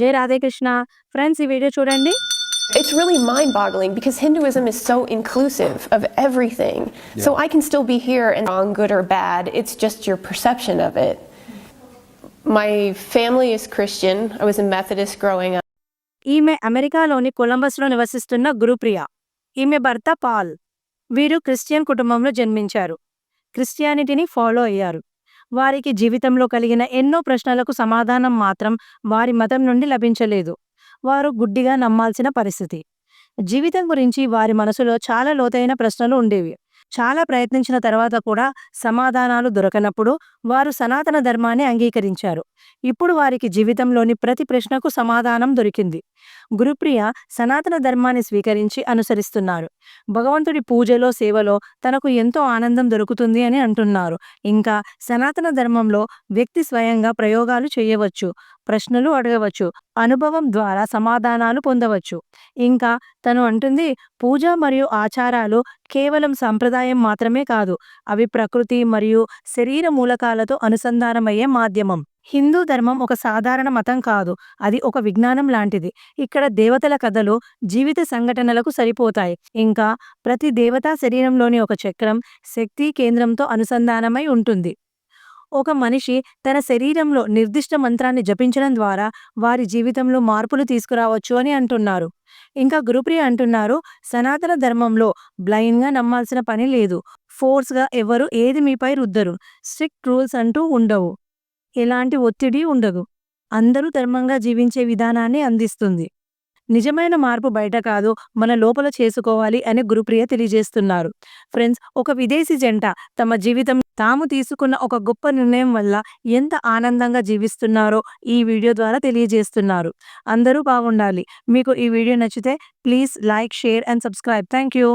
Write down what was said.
జై రాధేకృష్ణ ఫ్రెండ్స్ ఈ వీడియో చూడండి It's really mind boggling because Hinduism is so inclusive of everything. So I can still be here and wrong, good or bad. It's just your perception of it. My family is Christian. I was a Methodist growing up. ఈమె అమెరికాలోని కొలంబస్లో నివసిస్తున్న గురుప్రియ ఈమె భర్త Paul వీరు Christian కుటుంబంలో జన్మించారు క్రిస్టియానిటీని follow అయ్యారు వారికి జీవితంలో కలిగిన ఎన్నో ప్రశ్నలకు సమాధానం మాత్రం వారి మతం నుండి లభించలేదు. వారు గుడ్డిగా నమ్మాల్సిన పరిస్థితి. జీవితం గురించి వారి మనసులో చాలా లోతైన ప్రశ్నలు ఉండేవి. చాలా ప్రయత్నించిన తర్వాత కూడా సమాధానాలు దొరకనప్పుడు వారు సనాతన ధర్మాన్ని అంగీకరించారు. ఇప్పుడు వారికి జీవితంలోని ప్రతి ప్రశ్నకు సమాధానం దొరికింది. గురుప్రియ సనాతన ధర్మాన్ని స్వీకరించి అనుసరిస్తున్నారు. భగవంతుడి పూజలో సేవలో తనకు ఎంతో ఆనందం దొరుకుతుంది అని అంటున్నారు. ఇంకా సనాతన ధర్మంలో వ్యక్తి స్వయంగా ప్రయోగాలు చేయవచ్చు. ప్రశ్నలు అడగవచ్చు. అనుభవం ద్వారా సమాధానాలు పొందవచ్చు. ఇంకా తను అంటుంది పూజ మరియు ఆచారాలు కేవలం సంప్రదాయం మాత్రమే కాదు అవి ప్రకృతి మరియు శరీర మూలకాలతో అనుసంధానమయ్యే మాధ్యమం. హిందూ ధర్మం ఒక సాధారణ మతం కాదు అది ఒక విజ్ఞానం లాంటిది. ఇక్కడ దేవతల కథలు జీవిత సంఘటనలకు సరిపోతాయి. ఇంకా ప్రతి దేవతా శరీరంలోని ఒక చక్రం శక్తి కేంద్రంతో అనుసంధానమై ఉంటుంది. ఒక మనిషి తన శరీరంలో నిర్దిష్ట మంత్రాన్ని జపించడం ద్వారా వారి జీవితంలో మార్పులు తీసుకురావచ్చు అని అంటున్నారు. ఇంకా గురుప్రియ అంటున్నారు సనాతన ధర్మంలో బ్లైండ్గా నమ్మాల్సిన పని లేదు. ఫోర్స్గా ఎవరు ఏది మీపై రుద్దరు. స్ట్రిక్ట్ రూల్స్ అంటూ ఉండవు. ఎలాంటి ఒత్తిడి ఉండదు. అందరూ ధర్మంగా జీవించే విధానాన్ని అందిస్తుంది. నిజమైన మార్పు బయట కాదు మన లోపల చేసుకోవాలి అని గురుప్రియ తెలియజేస్తున్నారు. ఫ్రెండ్స్ ఒక విదేశీ జంట తమ జీవితం తాము తీసుకున్న ఒక గొప్ప నిర్ణయం వల్ల ఎంత ఆనందంగా జీవిస్తున్నారో ఈ వీడియో ద్వారా తెలియజేస్తున్నారు. అందరూ బాగుండాలి. మీకు ఈ వీడియో నచ్చితే please like share and subscribe. Thank you